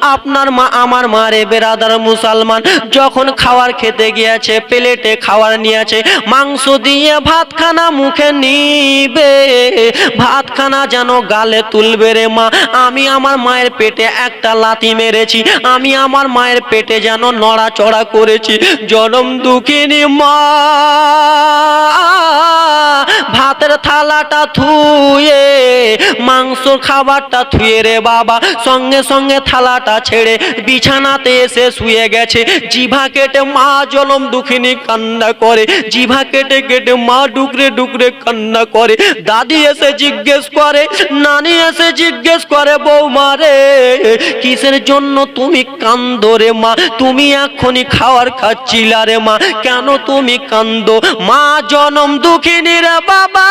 আপনার মা আমার মা বেরাদার মুসলমান, যখন খাবার খেতে গিয়েছে, প্লেটে খাবার নিয়েছে, মাংস দিয়ে ভাতখানা মুখে নিবে। ভাতখানা যেন গালে তুলবে রে মা। আমি আমার মায়ের পেটে একটা লাথি মেরেছি, আমি আমার মায়ের পেটে যেন নড়াচড়া করেছি। জনম দুঃখিনী মা। ভাতের থালাটা থুয়ে মাংস খাবারটা থুয়ে রে বাবা। সঙ্গে সঙ্গে থালাটা ছেড়ে বিছানাতে এসে শুয়ে গেছে। জিভা কেটে মা জনম দুঃখিনী কান্না করে। জিভা কেটে কেটে মা ডুকরে ডুকরে কান্না করে। দাদি এসে জিজ্ঞেস করে, নানি এসে জিজ্ঞেস করে, বৌমা রে, কিসের জন্য তুমি কান্দো রে মা? তুমি এখনই খাওয়ার খাচ্ছিলা রে মা। কেন তুমি কান্দো মা জনম দুঃখিনী রে বাবা,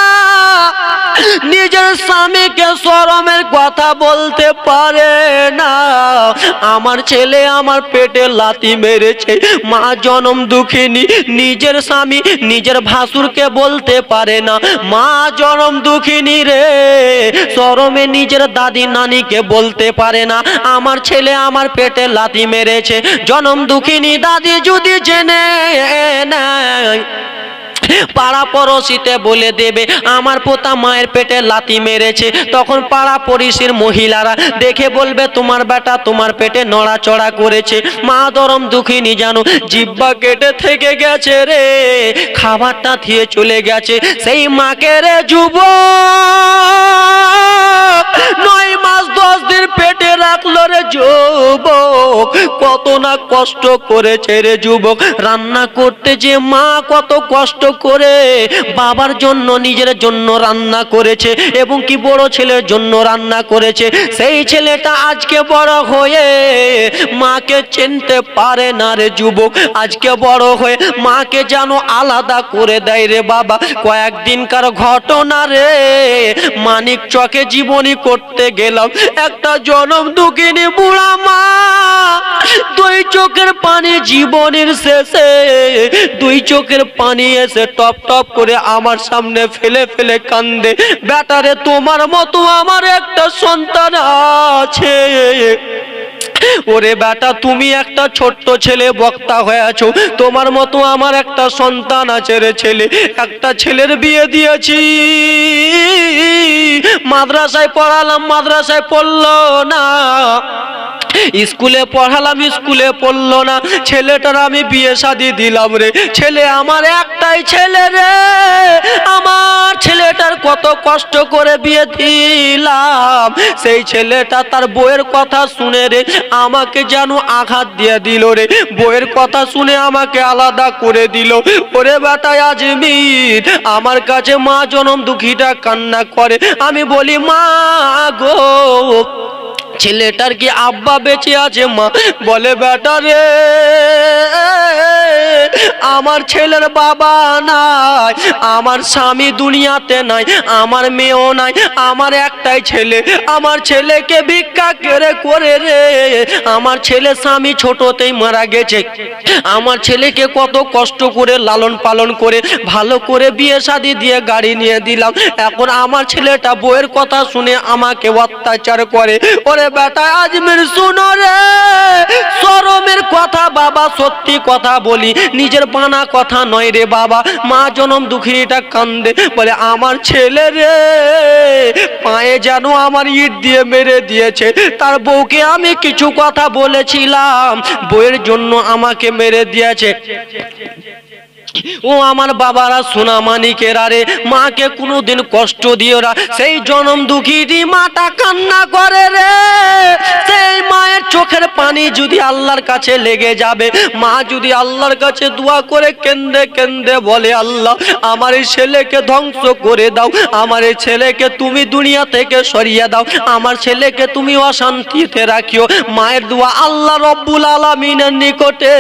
নিজের স্বামীকে শরমের কথা বলতে পারে না। আমার ছেলে আমার পেটে লাতি মেরেছে। মা জনম দুঃখিনী, নিজের স্বামী নিজের ভাসুরকে বলতে পারে না। মা জনম দুঃখিনী রে শরমে নিজের দাদি নানিকে বলতে পারে না। আমার ছেলে আমার পেটে লাতি মেরেছে। জনম দুঃখিনী দাদি যদি জেনে নেয় পাড়া পড়শিতে বলে দেবে, আমার পোতা মায়ের পেটে লাতি মেরেছে। তখন পাড়া পড়িশির মহিলারা দেখে বলবে, তোমার বেটা তোমার পেটে নড়াচড়া করেছে। মা দরম দুঃখিনী জানো, জিব্বা কেটে থেকে গেছে রে, খাবারটা থিয়ে চলে গেছে। সেই মাকে রে যুব নয় মাস দশ দিন পেটে রাখল রে যুবক। কত না কষ্ট করেছে রে যুবক। রান্না করতে যে মা কত কষ্ট করে। বাবার জন্য, নিজের জন্য রান্না করেছে এবং কি বড় ছেলের জন্য রান্না করেছে। সেই ছেলেটা আজকে বড় হয়ে মাকে চিনতে পারে না রে যুবক। আজকে বড় হয়ে মাকে যেন আলাদা করে দেয় রে বাবা। কয়েকদিনকার ঘটনা রে। মানিক চকে জীবনী করতে গেলাম। একটা জনম দুঃখিনী বুড়া মা, দুই চোখের পানি জীবনের শেষে, দুই চোখের পানি এসে টপ টপ করে আমার সামনে ফেলে ফেলে কান্দে। বেটারে তোমার মতো আমার একটা সন্তান আছে। ওরে বেটা তুমি একটা ছোট্ট ছেলে, বক্তা হয়ে আছো। তোমার মতো আমার একটা সন্তান আছে রে ছেলে। একটা ছেলের বিয়ে দিয়েছি। মাদ্রাসায় পড়ালাম মাদ্রাসায় পড়ল না। স্কুলে পড়ালাম, স্কুলে পড়ল না। ছেলেটার আমি বিয়ে শাদি দিলাম রে। ছেলে আমার একটাই ছেলে রে। আমার ছেলেটার কত কষ্ট করে বিয়ে দিলাম। সেই ছেলেটা তার বইয়ের কথা শুনে রে, আমাকে যেন আঘাত দিয়ে দিল রে। বইয়ের কথা শুনে আমাকে আলাদা করে দিল। ওরে বেটায় আজমির, আমার কাছে মা জনম দুঃখীটা কান্না করে। আমি বলি, মা গো ছেলেটার কি আব্বা বেঁচে আছে মা? বলে বেটা রে। আমার ছেলের বাবা নাই, আমার স্বামী দুনিয়াতে নাই, আমার মেয়েও নাই, আমার একটাই ছেলে, আমার ছেলেকে ভিক্ষা করে করে রে, আমার ছেলে স্বামী ছোটতেই মারা গেছে। আমার ছেলেকে কত কষ্ট করে লালন পালন করে, ভালো করে বিয়ে শাদি দিয়ে গাড়ি নিয়ে দিলাম। এখন আমার ছেলেটা বইয়ের কথা শুনে আমাকে অত্যাচার করে। ওরে বেটা, আজমির শুনো রে সরমের কথা বাবা সত্যি কথা বলি নিজের বানা কথা নয় রে বাবা। মা জনম দুঃখিনীটা কান্দে, বলে, আমার ছেলে রে, পায়ে যেন আমার ইট দিয়ে মেরে দিয়েছে। তার বউকে আমি কিছু কথা বলেছিলাম বইয়ের জন্য আমাকে মেরে দিয়েছে। ও আমার বাবারা সোনা মানিকেরা রে, মাকে কোনোদিন কষ্ট দিও না। সেই জনম দুঃখী মাটা কান্না করে রে। সেই মায়ের চোখের পানি যদি আল্লাহর কাছে লেগে যাবে, মা যদি আল্লাহর কাছে দোয়া করে কেন্দ্রে কেন্দ্রে বলে, আল্লাহ, আমার এই ছেলেকে ধ্বংস করে দাও, আমার এই ছেলেকে তুমি দুনিয়া থেকে সরিয়ে দাও, আমার ছেলেকে তুমি অশান্তিতে রাখিও। মায়ের দোয়া আল্লাহ রব্বুল আলমিনের নিকটে,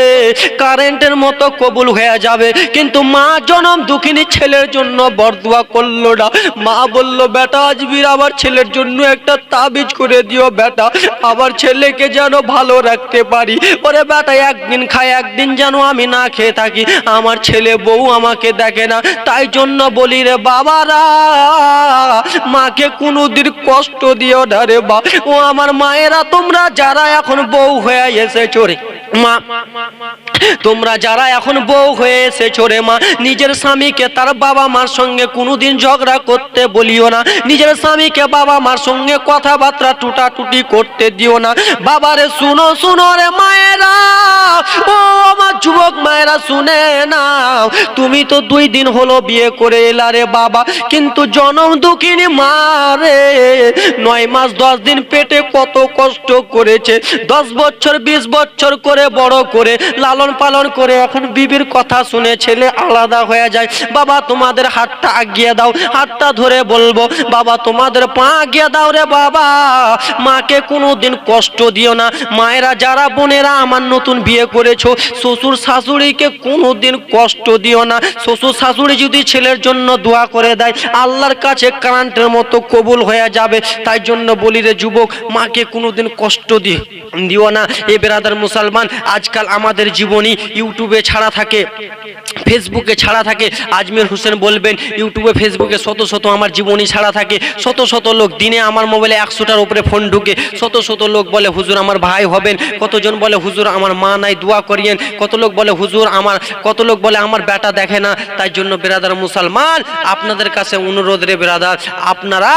কারেন্টের মতো কবুল হয়ে যাবে। কিন্তু মা জনম দুঃখিনী ছেলের জন্য বরদুয়া করল না। মা বলল, বেটা আজবির আমার ছেলের জন্য একটা তাবিজ করে দিও বেটা। আমার ছেলেকে যেন ভালো রাখতে পারি। ওরে বেটা, একদিন খাই একদিন যেন আমি না খেয়ে থাকি। আমার ছেলে বউ আমাকে দেখে না। তাই জন্য বলি রে বাবারা, মাকে কোনোদিন কষ্ট দিও না রে বা। ও আমার মায়েরা, তোমরা যারা এখন বউ হয়ে এসেছ রে। মা। তোমরা যারা এখন বউ হয়ে এসেছ মা, নিজের স্বামীকে তার বাবা মার সঙ্গে কোনোদিন ঝগড়া করতে বলিও না। নিজের স্বামীকে বাবা মার সঙ্গে কথাবার্তা টুটাটুটি করতে দিও না। বাবারে শুনো শুনো রে মায়েরা। ও আমার যুবক মায়েরা, শুনে নাও। তুমি তো দুই দিন হলো বিয়ে করে এলা রে বাবা, কিন্তু জনম দুঃখিনী মা রে। নয় মাস দশ দিন পেটে কত কষ্ট করেছে। দশ বছর, বিশ বছর করে বড় করে, লালন পালন করে এখন বিবির কথা শুনে ছেলে আলাদা হয়ে যায়। বাবা, তোমাদের হাতটা আগিয়ে দাও, হাতটা ধরে বলব, বাবা, তোমাদের পা আগিয়ে দাও রে বাবা। মাকে কোনোদিন কষ্ট দিও না। মায়েরা, যারা বোনেরা আমার নতুন বিয়ে করেছ, শ্বশুর শাশুড়িকে কোনোদিন কষ্ট দিও না। শ্বশুর শাশুড়ি যদি ছেলের জন্য দোয়া করে দেয়, আল্লাহর কাছে কারেন্টের মতো কবুল হয়ে যাবে। তাই জন্য বলি রে যুবক, মাকে কোনোদিন কষ্ট দিও না। এ বেরাদার মুসলমান আজকাল আমাদের জীবনী ইউটিউবে ছাড়া থাকে। ফেসবুকে ছাড়া থাকে। আজমির হোসেন বলবেন, ইউটিউবে, ফেসবুকে শত শত আমার জীবনী ছাড়া থাকে। শত শত লোক দিনে আমার মোবাইলে একশোটার উপরে ফোন ঢুকে। শত শত লোক বলে, হুজুর, আমার ভাই হবেন। কতজন বলে, হুজুর, আমার মা নাই, দোয়া করিয়েন। কত লোক বলে, হুজুর, আমার কত লোক বলে, আমার বেটা দেখে না। তাই জন্য বেরাদার মুসলমান, আপনাদের কাছে অনুরোধ রে বেরাদার, আপনারা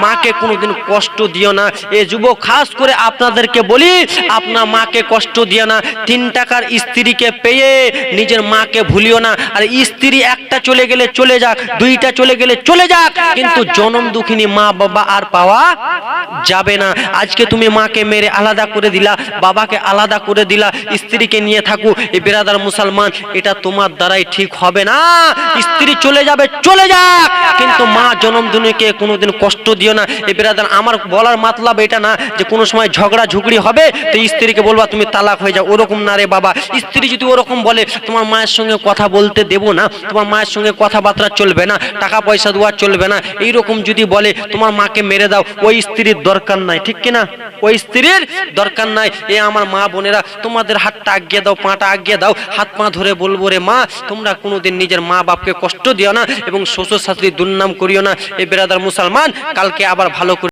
মাকে কোনোদিন কষ্ট দিও না। এ যুবক, খাস করে আপনাদেরকে বলি, আপনার মাকে কষ্ট দিও না। তিন টাকার স্ত্রীকে পেয়ে নিজের মাকে ভুলিও না। আর স্ত্রী একটা চলে গেলে চলে যাক, দুইটা চলে গেলে চলে যাক, কিন্তু জনম দুঃখিনী মা বাবা আর পাওয়া যাবে না। আজকে তুমি মাকে মেরে আলাদা করে দিলা, বাবাকে আলাদা করে দিলা, স্ত্রীকে নিয়ে থাকো। এই বেরাদার মুসলমান, এটা তোমার দ্বারাই ঠিক হবে না। স্ত্রী চলে যাবে, চলে যাক, কিন্তু মা জনম দুনিকে কোনোদিন কষ্ট দিও না। এই বেরাদার, আমার বলার মাতলাব এটা না যে কোনো সময় ঝগড়া ঝুগড়ি হবে, তো স্ত্রীকে বলবা, তুমি তালাক হয়ে যাও। ওরকম না রে বাবা। স্ত্রী যদি ওরকম বলে, তোমার মায়ের সঙ্গে কথা বলতে দেবো না, তোমার মায়ের সঙ্গে কথাবার্তা চলবে না টাকা পয়সা দেওয়া চলবে না। এইরকম যদি বলে, তোমার মাকে মেরে দাও, ওই স্ত্রীর দরকার নাই। ঠিক কিনা? ওই স্ত্রীর দরকার নাই। এ আমার মা বোনেরা, তোমাদের হাতটা আগিয়ে দাও, পাটা আগিয়ে দাও, হাত পা ধরে বলব, রে মা, তোমরা কোনোদিন নিজের মা বাপকে কষ্ট দিও না এবং শ্বশুর শাশুড়ি দুর্নাম করিও না। এ বেরাদার মুসলমান, কালকে আবার ভালো